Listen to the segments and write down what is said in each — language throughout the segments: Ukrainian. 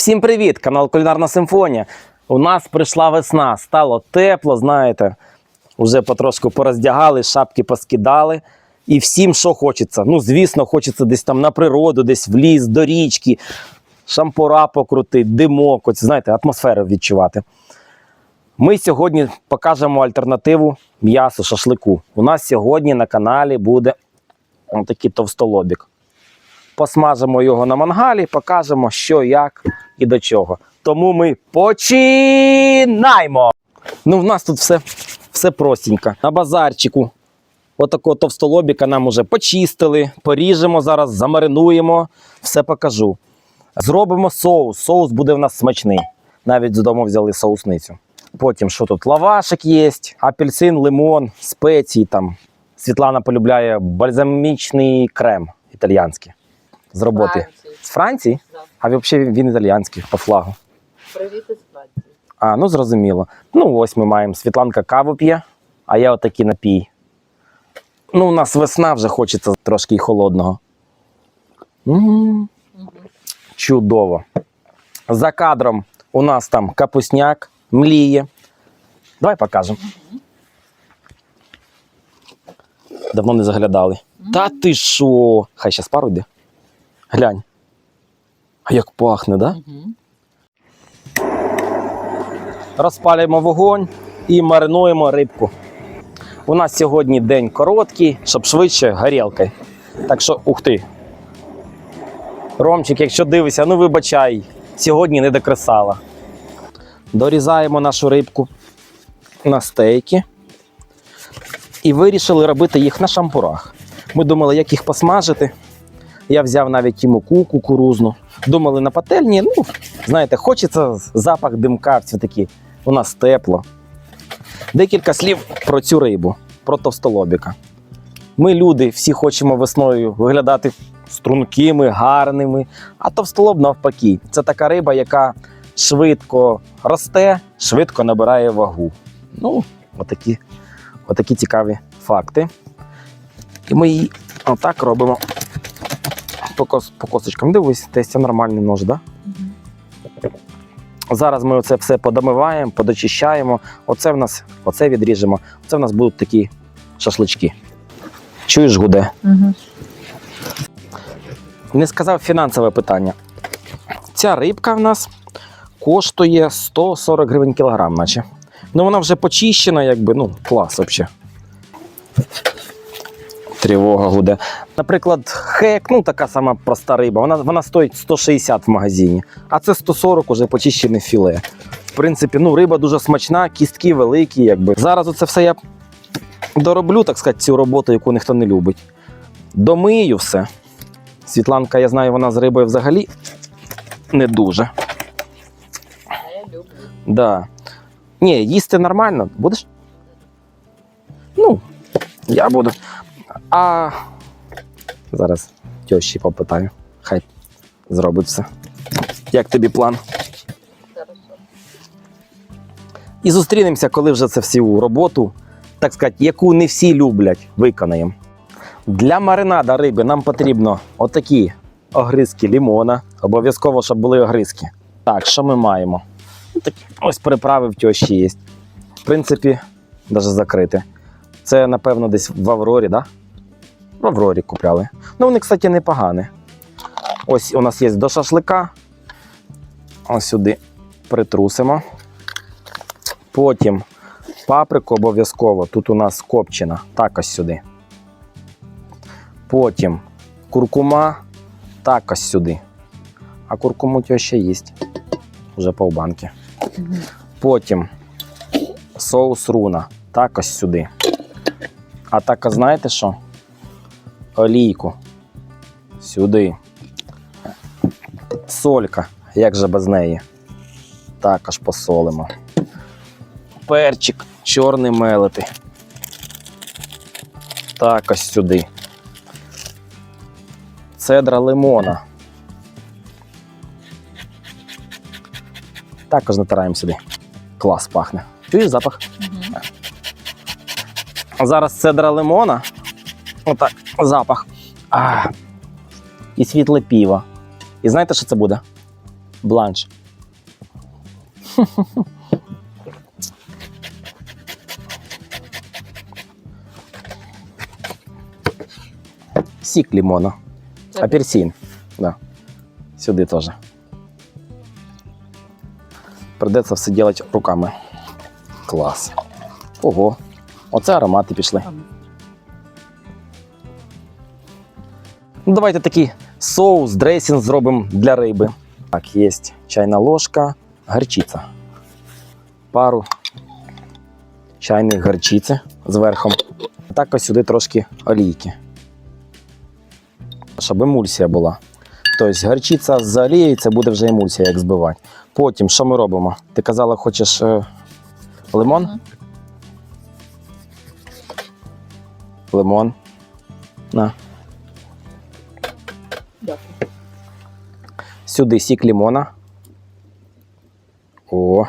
Всім привіт! Канал Кулінарна Симфонія. У нас прийшла весна, стало тепло, знаєте. Уже потрошку пороздягали, шапки поскидали. І всім, що хочеться. Ну, звісно, хочеться десь там на природу, десь в ліс, до річки, шампура покрутити, димок, ось, знаєте, атмосферу відчувати. Ми сьогодні покажемо альтернативу м'ясу, шашлику. У нас сьогодні на каналі буде такий товстолобік посмажимо його на мангалі, покажемо, що, як і до чого. Тому ми починаємо. Ну, в нас тут все, все простенько. На базарчику. Отакого товстолобіка нам уже почистили, поріжемо зараз, замаринуємо, все покажу. Зробимо соус. Соус буде в нас смачний. Навіть з дому взяли соусницю. Потім, що тут? Лавашик є, апельсин, лимон, спеції там. Світлана полюбляє бальзамічний крем італіянський з роботи. Франції. З Франції? А взагалі він італіянський по флагу. Привіт із Франції. А, ну зрозуміло. Ну, ось ми маємо. Світланка каву п'є, а я отакий напій. Ну, у нас весна вже хочеться трошки й холодного. м Чудово. За кадром у нас там капусняк, мліє. Давай покажемо. Давно не заглядали. Та ти що? Хай ще пару йде. Глянь. А як пахне, да? Угу. Розпалюємо вогонь і маринуємо рибку. У нас сьогодні день короткий, щоб швидше горілкою. Так що, ух ти. Ромчик, якщо дивишся, ну вибачай, сьогодні не докресала. Дорізаємо нашу рибку на стейки. І вирішили робити їх на шампурах. Ми думали, як їх посмажити. Я взяв навіть і муку кукурузну. Думали на пательні. Ну, знаєте, хочеться запах димка, все таки у нас тепло. Декілька слів про цю рибу, про товстолобіка. Ми, люди, всі хочемо весною виглядати стрункими, гарними, а товстолоб навпаки. Це така риба, яка швидко росте, швидко набирає вагу. Ну, отакі, отакі цікаві факти. І ми її отак робимо по, кос, по косточкам. Дивись, це нормальний нож, так? Да? Зараз ми оце все подомиваємо, подочищаємо. Оце в нас, оце відріжемо. Оце в нас будуть такі шашлички. Чуєш, гуде? Угу. Не сказав фінансове питання. Ця рибка в нас коштує 140 гривень кілограм, наче. Ну вона вже почищена, якби, ну, клас взагалі. Тривога гуде. Наприклад, хек, ну така сама проста риба, вона, вона стоїть 160 в магазині, а це 140 уже почищене філе. В принципі, ну, риба дуже смачна, кістки великі. Якби. Зараз оце все я дороблю, так сказати, цю роботу, яку ніхто не любить. Домию все. Світланка, я знаю, вона з рибою взагалі не дуже. Да. Ні, їсти нормально. Будеш? Ну, я буду. А зараз тьощі попитаю. Хай зробить все. Як тобі план? І зустрінемося, коли вже це всю роботу, так сказати, яку не всі люблять, виконаємо. Для маринада риби нам потрібно отакі огризки лімона. Обов'язково, щоб були огризки. Так, що ми маємо? Ну, ось приправи в тьощі є. В принципі, навіть закрити. Це, напевно, десь в Аврорі, так? Да? В Аврорі купляли. Ну, вони, кстати, непогані. Ось у нас є до шашлика. Ось сюди притрусимо. Потім паприку обов'язково. Тут у нас копчена. Так ось сюди. Потім куркума. Так ось сюди. А куркуму тього ще є. Вже повбанки. Угу. Потім соус руна. Так ось сюди. А так, знаєте що? Олійку. Сюди. Солька. Як же без неї? Також посолимо. Перчик чорний мелити. Так ось сюди. Цедра лимона. Також натираємо сюди. Клас пахне. Чуєш запах? Угу. Зараз цедра лимона. Отак, запах. А, і світле піво. І знаєте, що це буде? Бланш. Сік лимона. Апельсин. Да. Сюди теж. Придеться все робити руками. Клас. Ого. Оце аромати пішли. Ну, давайте такий соус, дресінг зробимо для риби. Так, є чайна ложка, горчиця. Пару чайних горчиці зверху. Так ось сюди трошки олійки. Щоб емульсія була. Тобто горчиця з олією це буде вже емульсія, як збивати. Потім, що ми робимо? Ти казала, хочеш е, лимон? Лимон. На. Сюди сік лимона. О.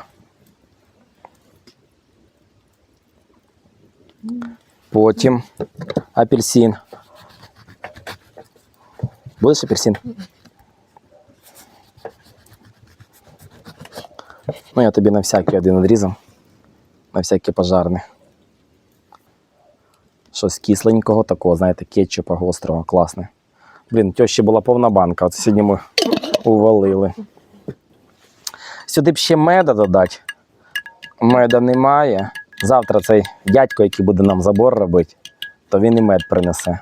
Потім апельсин. Будеш апельсин? Ну, я тобі на всякий один відрізав. На всякий пожарний. Щось кисленького такого, знаєте, кетчупа гострого, класне. Блін, тещі була повна банка. От сьогодні ми увалили. Сюди б ще меда додати. Меда немає. Завтра цей дядько, який буде нам забор робити, то він і мед принесе.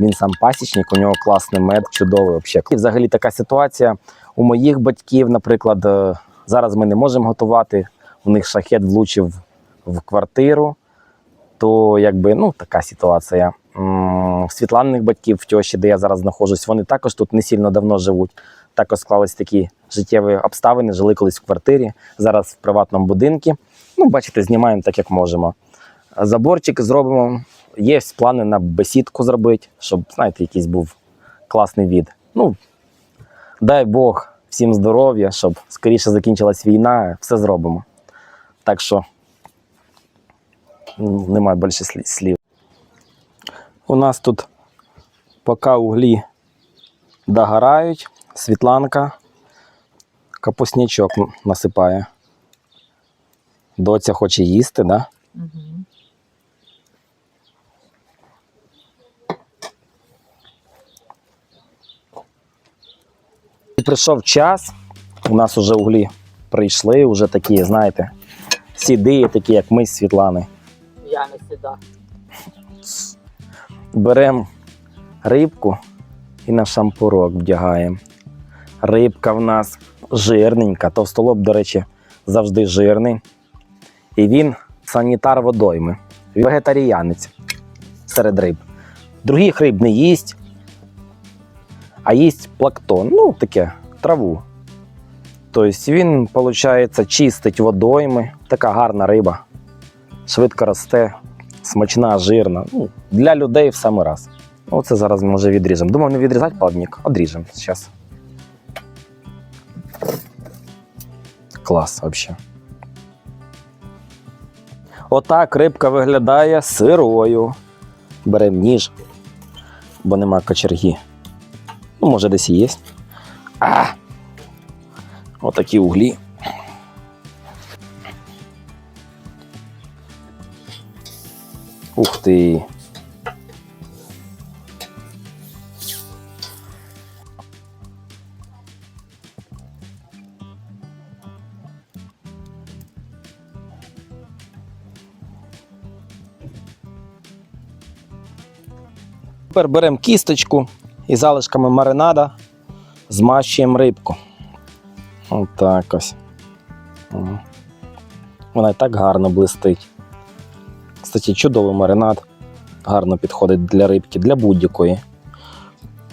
Він сам пасічник, у нього класний мед, чудовий взагалі. І взагалі така ситуація у моїх батьків, наприклад, е, зараз ми не можемо готувати. У них шахет влучив в квартиру, то якби ну така ситуація. В Світланиних батьків в тьоші, де я зараз знаходжусь, вони також тут не сильно давно живуть. Також склались такі життєві обставини, жили колись в квартирі, зараз в приватному будинку. Ну, бачите, знімаємо так, як можемо. Заборчик зробимо. Є плани на бесідку зробити, щоб, знаєте, якийсь був класний від. Ну, дай Бог всім здоров'я, щоб скоріше закінчилась війна, все зробимо. Так що немає більше слів. У нас тут поки углі догорають, світланка, капуснячок насипає. Доця хоче їсти, да? Мгм. І Прийшов час, у нас вже углі прийшли, вже такі, знаєте, сіди, такі, як ми з Світлани. Я не сюда. Беремо рибку і на шампурок вдягаємо. Рибка в нас жирненька, товстолоб, до речі, завжди жирний. І він санітар водойми, вегетаріянець серед риб. Других риб не їсть, а їсть плактон, ну таке, траву. Тобто він, виходить, чистить водойми, така гарна риба, швидко росте, смачна, жирна. Ну, для людей в самий раз. Ну, це зараз ми вже відріжемо. Думав, не відрізати плавник. Одріжемо зараз. Клас, взагалі. Отак рибка виглядає сирою. Беремо ніж, бо нема кочерги. Ну, може, десь і є. А! Отакі углі. Ти. Тепер беремо кісточку і залишками маринада змащуємо рибку. Отак ось. Вона і так гарно блистить. Кстати, чудовий маринад. Гарно підходить для рибки, для будь-якої.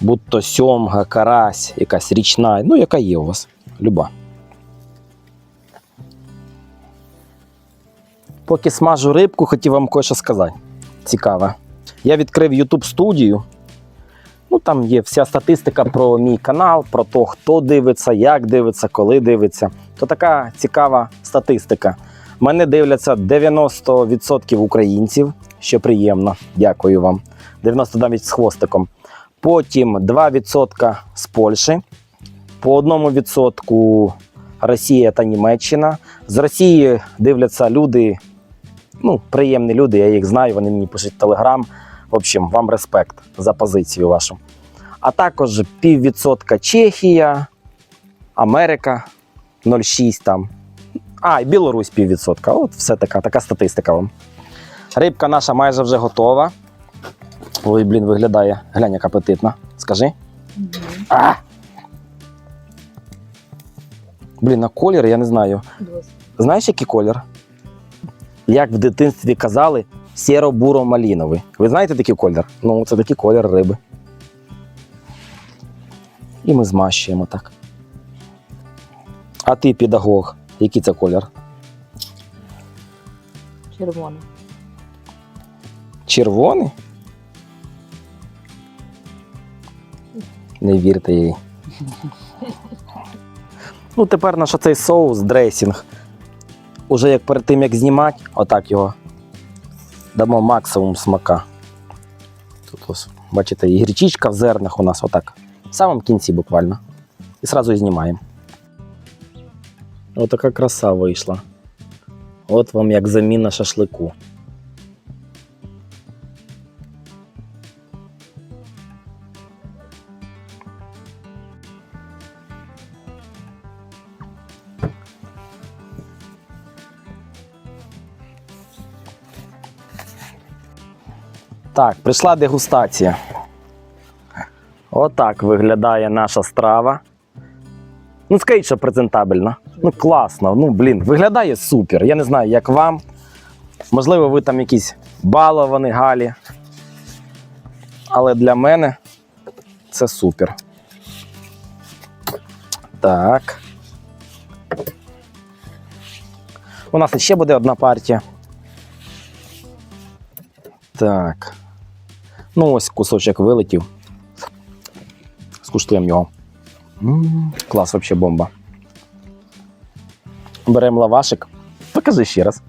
Будь-то сьомга, карась, якась річна, ну яка є у вас. Люба. Поки смажу рибку, хотів вам кое-що сказати. Цікаве. Я відкрив YouTube студію. Ну, там є вся статистика про мій канал, про те, хто дивиться, як дивиться, коли дивиться. То така цікава статистика. Мене дивляться 90% українців, що приємно. Дякую вам. 90 навіть з хвостиком. Потім 2% з Польщі, По одному відсотку Росія та Німеччина. З Росії дивляться люди, ну, приємні люди, я їх знаю, вони мені пишуть Телеграм. В общем, вам респект за позицію вашу. А також піввідсотка Чехія, Америка 0,6 там. А, і Білорусь піввідсотка. От все така, така статистика вам. Рибка наша майже вже готова. Ой, блін, виглядає. Глянь, як апетитна. Скажи. А! Блін, на колір я не знаю. Знаєш, який колір? Як в дитинстві казали, сіро-буро-маліновий. Ви знаєте такий колір? Ну, це такий колір риби. І ми змащуємо так. А ти, педагог, який це колір? Червоний. Червоний? Не вірте їй. Ну, тепер наш цей соус, дресінг. Уже як перед тим, як знімати, отак його дамо максимум смака. Тут ось, бачите, і гречичка в зернах у нас отак. В самому кінці буквально. І одразу і знімаємо. Отака краса вийшла. От вам як заміна шашлику. Так, прийшла дегустація. Отак виглядає наша страва. Ну, скажіть, що презентабельно. Ну, класно. Ну, блін, виглядає супер. Я не знаю, як вам. Можливо, ви там якісь баловані галі. Але для мене це супер. Так. У нас ще буде одна партія. Так. Ну, ось кусочок вилетів. Скуштуємо його. Клас, взагалі бомба. Беремо лавашик. Покажи ще раз.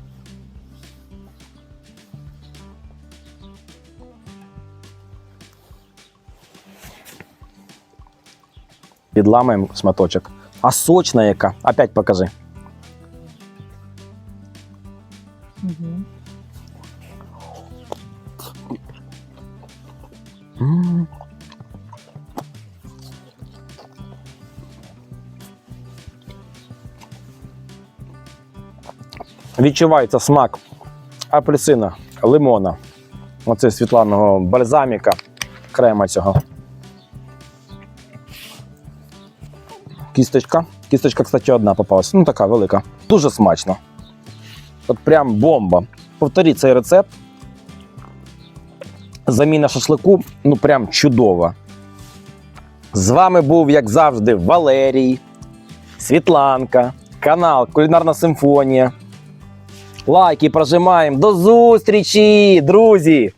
Підламаємо шматочок. А сочна яка. Опять покажи. Угу. Відчувається смак апельсина, лимона, оце світланого бальзаміка, крема цього. Кісточка. Кісточка, кстати, одна попалась. Ну, така велика. Дуже смачно. От прям бомба. Повторіть цей рецепт. Заміна шашлику ну прям чудова. З вами був, як завжди, Валерій, Світланка, канал Кулінарна Симфонія. Лайки прожимаємо. До зустрічі, друзі!